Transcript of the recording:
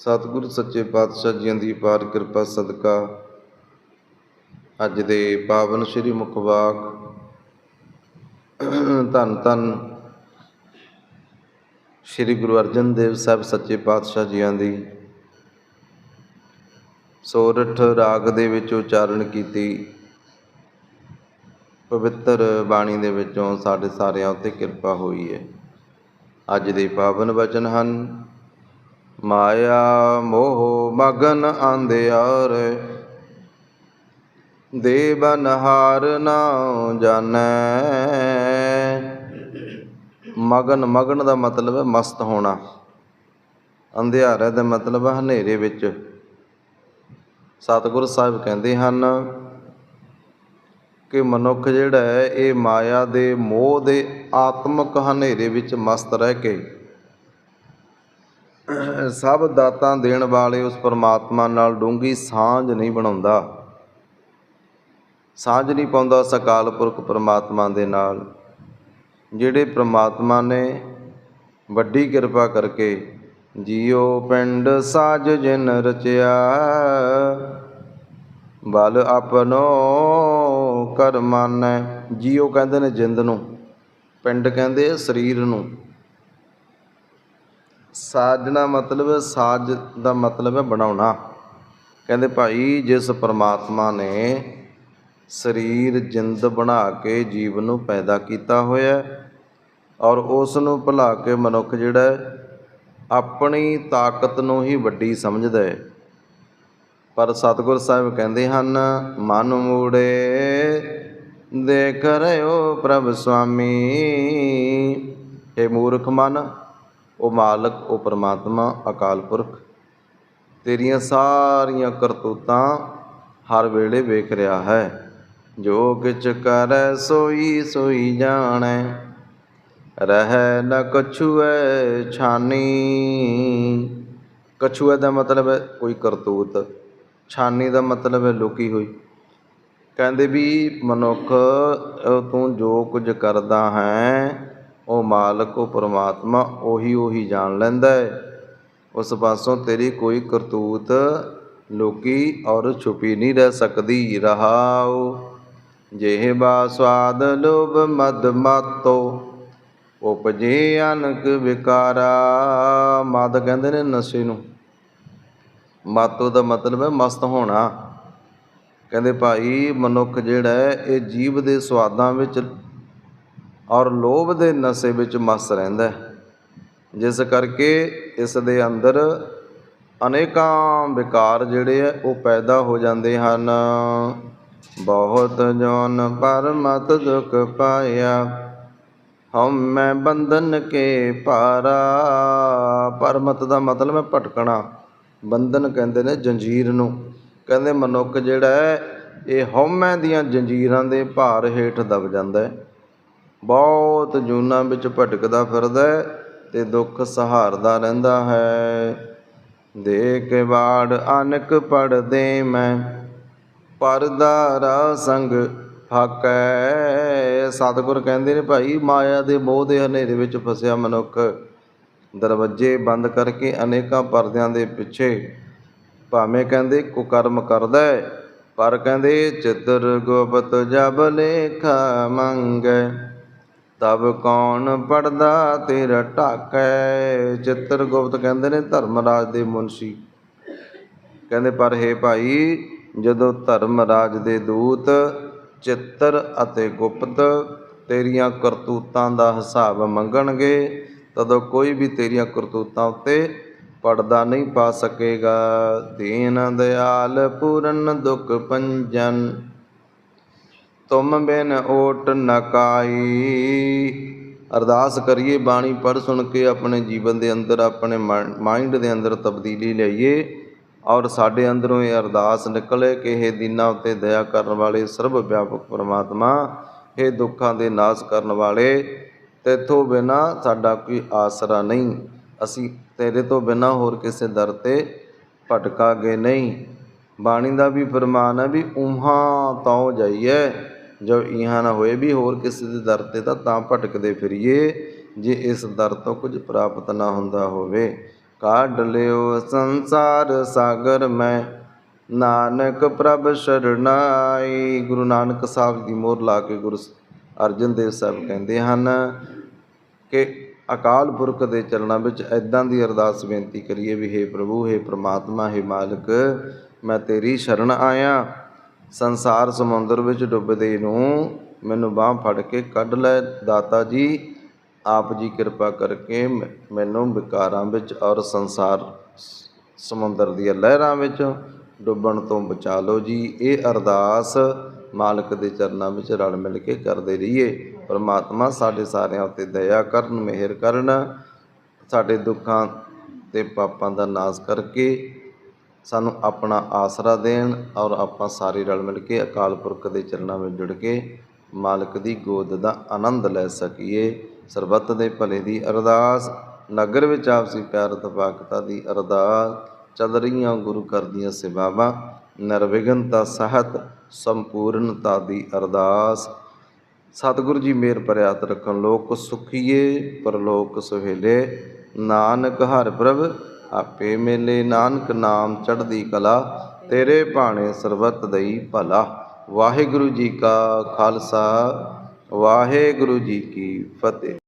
ਸਤਿਗੁਰ ਸੱਚੇ ਪਾਤਸ਼ਾਹ ਜੀਆਂ ਦੀ ਪਾਰ ਕਿਰਪਾ ਸਦਕਾ। ਅੱਜ ਦੇ ਪਾਵਨ ਸ੍ਰੀ ਮੁਖਵਾਕ ਧੰਨ ਧੰਨ ਸ੍ਰੀ ਗੁਰੂ ਅਰਜਨ ਦੇਵ ਸਾਹਿਬ ਸੱਚੇ ਪਾਤਸ਼ਾਹ ਜੀਆਂ ਦੀ। ਸੋਰਠ ਰਾਗ ਦੇ ਵਿੱਚ ਉਚਾਰਨ ਕੀਤੀ। ਪਵਿੱਤਰ ਬਾਣੀ ਦੇ ਵਿੱਚੋਂ ਸਾਡੇ ਸਾਰਿਆਂ ਉੱਤੇ ਕਿਰਪਾ ਹੋਈ ਹੈ। ਅੱਜ ਦੇ ਪਾਵਨ ਵਚਨ ਹਨ ਮਾਇਆ ਮੋਹ ਮਗਨ ਆਂਦਿਆਰ ਦੇ ਬਨਹਾਰ ਨਾ ਜਾਣੈ। ਮਗਨ ਮਗਨ ਦਾ ਮਤਲਬ ਹੈ ਮਸਤ ਹੋਣਾ। ਅੰਧਿਆਰੇ ਦਾ ਮਤਲਬ ਹੈ ਹਨੇਰੇ ਵਿੱਚ। ਸਤਿਗੁਰ ਸਾਹਿਬ ਕਹਿੰਦੇ ਹਨ ਕਿ ਮਨੁੱਖ ਜਿਹੜਾ ਹੈ, ਇਹ ਮਾਇਆ ਦੇ ਮੋਹ ਦੇ ਆਤਮਿਕ ਹਨੇਰੇ ਵਿੱਚ ਮਸਤ ਰਹਿ ਕੇ ਸਭ ਦਾਤਾਂ ਦੇਣ ਵਾਲੇ ਉਸ ਪਰਮਾਤਮਾ ਨਾਲ ਡੂੰਗੀ ਸਾਂਝ ਨਹੀਂ ਬਣਾਉਂਦਾ। ਸਾਂਝ ਨਹੀਂ ਪਾਉਂਦਾ ਸਕਾਲ ਪੁਰਖ ਪਰਮਾਤਮਾ ਦੇ ਨਾਲ, ਜਿਹੜੇ ਪਰਮਾਤਮਾ ਨੇ ਵੱਡੀ ਕਿਰਪਾ ਕਰਕੇ ਜੀਉ ਪਿੰਡ ਸਾਜ ਜਿਨ ਰਚਿਆ। ਬਲ ਆਪਨੋ ਕਰ ਮਾਨੈ ਜੀਉ ਕਹਿੰਦੇ ਨੇ ਜਿੰਦ ਨੂੰ, ਪਿੰਡ ਕਹਿੰਦੇ ਸਰੀਰ ਨੂੰ। ਸਾਜਣਾ ਮਤਲਬ ਸਾਜ ਦਾ ਮਤਲਬ ਹੈ ਬਣਾਉਣਾ। ਕਹਿੰਦੇ ਭਾਈ, ਜਿਸ ਪਰਮਾਤਮਾ ਨੇ ਸਰੀਰ ਜਿੰਦ ਬਣਾ ਕੇ ਜੀਵ ਨੂੰ ਪੈਦਾ ਕੀਤਾ ਹੋਇਆ ਔਰ ਉਸ ਨੂੰ ਭੁਲਾ ਕੇ ਮਨੁੱਖ ਜਿਹੜਾ ਆਪਣੀ ਤਾਕਤ ਨੂੰ ਹੀ ਵੱਡੀ ਸਮਝਦਾ ਹੈ। ਪਰ ਸਤਿਗੁਰ ਸਾਹਿਬ ਕਹਿੰਦੇ ਹਨ, ਮਨ ਮੂੜੇ ਦੇਖ ਰਿਓ ਪ੍ਰਭ ਸੁਆਮੀ ਇਹ ਮੂਰਖ ਮਨ ਉਹ ਮਾਲਕ, ਉਹ ਪਰਮਾਤਮਾ, ਅਕਾਲ ਪੁਰਖ, ਤੇਰੀਆਂ ਸਾਰੀਆਂ ਕਰਤੂਤਾਂ ਹਰ ਵੇਲੇ ਵੇਖ ਰਿਹਾ ਹੈ। ਜੋ ਕਿਛ ਕਰੈ ਸੋਈ ਸੋਈ ਜਾਣੈ, ਰਹਿ ਨ ਕਛੁਐ ਛਾਨੀ। ਕਛੂਐ ਦਾ ਮਤਲਬ ਹੈ ਕੋਈ ਕਰਤੂਤ, ਛਾਨੀ ਦਾ ਮਤਲਬ ਹੈ ਲੁਕੀ ਹੋਈ। ਕਹਿੰਦੇ ਵੀ ਮਨੁੱਖ, ਤੂੰ ਜੋ ਕੁਝ ਕਰਦਾ ਹੈ ਉਹ ਮਾਲਕ, ਉਹ ਪਰਮਾਤਮਾ, ਉਹੀ ਉਹੀ ਜਾਣ ਲੈਂਦਾ ਹੈ। ਉਸ ਪਾਸੋਂ ਤੇਰੀ ਕੋਈ ਕਰਤੂਤ ਲੋਕੀ ਔਰ ਛੁਪੀ ਨਹੀਂ ਰਹਿ ਸਕਦੀ। ਰਹਾਉ ਜਿਹਬਾ ਸਵਾਦ ਲੋਭ ਮਦ ਮਾਤੋ, ਉਪਜੇ ਅਨਕ ਵਿਕਾਰਾ। ਮਦ ਕਹਿੰਦੇ ਨੇ ਨਸ਼ੇ ਨੂੰ। ਮਾਤੋ ਦਾ ਮਤਲਬ ਹੈ ਮਸਤ ਹੋਣਾ। ਕਹਿੰਦੇ ਭਾਈ ਮਨੁੱਖ ਜਿਹੜਾ ਇਹ ਜੀਵ ਦੇ ਸਵਾਦਾਂ ਵਿੱਚ ਔਰ ਲੋਭ ਦੇ ਨਸ਼ੇ ਵਿੱਚ ਮਸਤ ਰਹਿੰਦਾ ਹੈ। ਜਿਸ ਕਰਕੇ ਇਸ ਦੇ ਅੰਦਰ ਅਨੇਕਾਂ ਵਿਕਾਰ ਜਿਹੜੇ ਆ, ਉਹ ਪੈਦਾ ਹੋ ਜਾਂਦੇ ਹਨ। ਬਹੁਤ ਜਨ ਪਰਮਤ ਦੁਖ ਪਾਇਆ ਹਮ ਮੈਂ ਬੰਧਨ ਕੇ ਪਾਰਾ। ਪਰਮਤ ਦਾ ਮਤਲਬ ਹੈ ਭਟਕਣਾ। ਬੰਧਨ ਕਹਿੰਦੇ ਨੇ ਜੰਜੀਰ ਨੂੰ। ਕਹਿੰਦੇ ਮਨੁੱਖ ਜਿਹੜਾ ਹੈ, ਇਹ ਹਉਮੈ ਦੀਆਂ ਜੰਜੀਰਾਂ ਦੇ ਭਾਰ ਹੇਠ ਦਬ ਜਾਂਦਾ ਹੈ। ਬਹੁਤ ਜੂਨਾਂ ਵਿੱਚ ਭਟਕਦਾ ਫਿਰਦਾ ਹੈ ਤੇ ਦੁੱਖ ਸਹਾਰਦਾ ਰਹਿੰਦਾ ਹੈ। ਦੇ ਕੇ ਬਾੜ ਅਨਕ ਪੜਦੇ ਮੈਂ ਪਰਦਾ ਪਰਦਾਰਾ ਸੰਗ ਫਾਕੈ ਸਤਿਗੁਰ ਕਹਿੰਦੇ ਨੇ ਭਾਈ, ਮਾਇਆ ਦੇ ਮੋਹ ਦੇ ਹਨੇਰੇ ਵਿੱਚ ਫਸਿਆ ਮਨੁੱਖ। ਦਰਵਾਜ਼ੇ ਬੰਦ ਕਰਕੇ ਅਨੇਕਾਂ ਪਰਦਿਆਂ ਦੇ ਪਿੱਛੇ ਭਾਵੇਂ ਕਹਿੰਦੇ ਕੁਕਰਮ ਕਰਦਾ ਪਰ ਕਹਿੰਦੇ ਚਿੱਤਰ ਗੋਪਤ ਜਬ ਲੇਖਾ ਮੰਗੈ। ਤਬ ਕੌਣ ਪੜਦਾ ਤੇਰਾ ਢਾਕੈ। ਚਿੱਤਰ ਗੁਪਤ ਕਹਿੰਦੇ ਨੇ ਧਰਮਰਾਜ ਦੇ ਮੁਨਸ਼ੀ। ਕਹਿੰਦੇ, ਪਰ ਹੈ ਭਾਈ, ਜਦੋਂ ਧਰਮਰਾਜ ਦੇ ਦੂਤ ਚਿੱਤਰ ਅਤੇ ਗੁਪਤ ਤੇਰੀਆਂ ਕਰਤੂਤਾਂ ਦਾ ਹਿਸਾਬ ਮੰਗਣਗੇ, ਤਦੋਂ ਕੋਈ ਵੀ ਤੇਰੀਆਂ ਕਰਤੂਤਾਂ ਉੱਤੇ ਪੜਦਾ ਨਹੀਂ ਪਾ ਸਕੇਗਾ। ਦੀਨ ਦਿਆਲ ਪੂਰਨ ਦੁਖ ਪੰਜਨ। ਤੁਮ ਬਿਨ ਓਟ ਨਕਾਈ ਅਰਦਾਸ ਕਰੀਏ ਬਾਣੀ ਪੜ੍ਹ ਸੁਣ ਕੇ ਆਪਣੇ ਜੀਵਨ ਦੇ ਅੰਦਰ, ਆਪਣੇ ਮਾਈਂਡ ਦੇ ਅੰਦਰ ਤਬਦੀਲੀ ਲਿਆਈਏ ਔਰ ਸਾਡੇ ਅੰਦਰੋਂ ਇਹ ਅਰਦਾਸ ਨਿਕਲੇ ਕਿ ਇਹ ਦੀਨਾ ਉੱਤੇ ਦਇਆ ਕਰਨ ਵਾਲੇ ਸਰਬ ਵਿਆਪਕ ਪਰਮਾਤਮਾ ਇਹ ਦੁੱਖਾਂ ਦੇ ਨਾਸ਼ ਕਰਨ ਵਾਲੇ, ਤੇਥੋਂ ਬਿਨਾ ਸਾਡਾ ਕੋਈ ਆਸਰਾ ਨਹੀਂ। ਅਸੀਂ ਤੇਰੇ ਤੋਂ ਬਿਨਾ ਹੋਰ ਕਿਸੇ ਦਰ ਤੇ ਭਟਕਾਂਗੇ ਨਹੀਂ। ਬਾਣੀ ਦਾ ਵੀ ਫਰਮਾਨ ਹੈ ਵੀ ਉਹਾਂ ਤਾਂ ਜਾਈਏ ਜੋ ਇਹਾਂ ਨਾ ਹੋਏ ਵੀ ਹੋਰ ਕਿਸੇ ਦੇ ਦਰ ਤੇ ਤਾਂ ਤਾਂ ਭਟਕਦੇ ਫਿਰੀਏ ਜੇ ਇਸ ਦਰ ਤੋਂ ਕੁਝ ਪ੍ਰਾਪਤ ਨਾ ਹੁੰਦਾ ਹੋਵੇ ਕਾਢ ਲਿਓ ਸੰਸਾਰ ਸਾਗਰ ਮੈਂ ਨਾਨਕ ਪ੍ਰਭ ਸ਼ਰਨਾਈ ਗੁਰੂ ਨਾਨਕ ਸਾਹਿਬ ਦੀ ਮੋਹਰ ਲਾ ਕੇ ਗੁਰੂ ਅਰਜਨ ਦੇਵ ਸਾਹਿਬ ਕਹਿੰਦੇ ਹਨ ਕਿ ਅਕਾਲ ਪੁਰਖ ਦੇ ਚਰਨਾਂ ਵਿੱਚ ਐਦਾਂ ਦੀ ਅਰਦਾਸ ਬੇਨਤੀ ਕਰੀਏ ਵੀ हे ਪ੍ਰਭੂ हे ਪ੍ਰਮਾਤਮਾ हे ਮਾਲਕ ਮੈਂ ਤੇਰੀ ਸ਼ਰਨ ਆਇਆ ਸੰਸਾਰ ਸਮੁੰਦਰ ਵਿੱਚ ਡੁੱਬਦੇ ਨੂੰ ਮੈਨੂੰ ਬਾਹ ਫੜ ਕੇ ਕੱਢ ਲੈ, ਦਾਤਾ ਜੀ। ਆਪ ਜੀ ਕਿਰਪਾ ਕਰਕੇ ਮ- ਮੈਨੂੰ ਵਿਕਾਰਾਂ ਵਿੱਚ ਔਰ ਸੰਸਾਰ ਸਮੁੰਦਰ ਦੀਆਂ ਲਹਿਰਾਂ ਵਿੱਚ ਡੁੱਬਣ ਤੋਂ ਬਚਾ ਲਓ ਜੀ। ਇਹ ਅਰਦਾਸ ਮਾਲਕ ਦੇ ਚਰਨਾਂ ਵਿੱਚ ਰਲ ਮਿਲ ਕੇ ਕਰਦੇ ਰਹੀਏ। ਪਰਮਾਤਮਾ ਸਾਡੇ ਸਾਰਿਆਂ ਉੱਤੇ ਦਇਆ ਕਰਨ, ਮਿਹਰ ਕਰਨ, ਸਾਡੇ ਦੁੱਖਾਂ ਤੇ ਪਾਪਾਂ ਦਾ ਨਾਸ਼ ਕਰਕੇ ਸਾਨੂੰ ਆਪਣਾ ਆਸਰਾ ਦੇਣ ਔਰ ਆਪਾਂ ਸਾਰੇ ਰਲ ਮਿਲ ਕੇ ਅਕਾਲ ਪੁਰਖ ਦੇ ਚਰਨਾਂ ਵਿੱਚ ਜੁੜ ਕੇ ਮਾਲਕ ਦੀ ਗੋਦ ਦਾ ਆਨੰਦ ਲੈ ਸਕੀਏ। ਸਰਬੱਤ ਦੇ ਭਲੇ ਦੀ ਅਰਦਾਸ, ਨਗਰ ਵਿੱਚ ਆਪਸੀ ਪਿਆਰ ਤਪਾਕਤਾ ਦੀ ਅਰਦਾਸ, ਚੱਲ ਰਹੀਆਂ ਗੁਰੂ ਘਰ ਦੀਆਂ ਸੇਵਾਵਾਂ, ਨਿਰਵਿਘਨਤਾ, ਸਹਿਤ, ਸੰਪੂਰਨਤਾ ਦੀ ਅਰਦਾਸ। ਸਤਿਗੁਰੂ ਜੀ ਮੇਰ ਪ੍ਰਿਆਤ ਰੱਖਣ, ਲੋਕ ਸੁਖੀਏ, ਪਰਲੋਕ ਸੁਹੇਲੇ। ਨਾਨਕ ਹਰ ਪ੍ਰਭ ਆਪੇ ਮੇਲੇ ਨਾਨਕ ਨਾਮ ਚੜ੍ਹਦੀ ਕਲਾ, ਤੇਰੇ ਭਾਣੇ ਸਰਬੱਤ ਦਈ ਭਲਾ। ਵਾਹਿਗੁਰੂ ਜੀ ਕਾ ਖਾਲਸਾ, ਵਾਹਿਗੁਰੂ ਜੀ ਕੀ ਫਤਿਹ।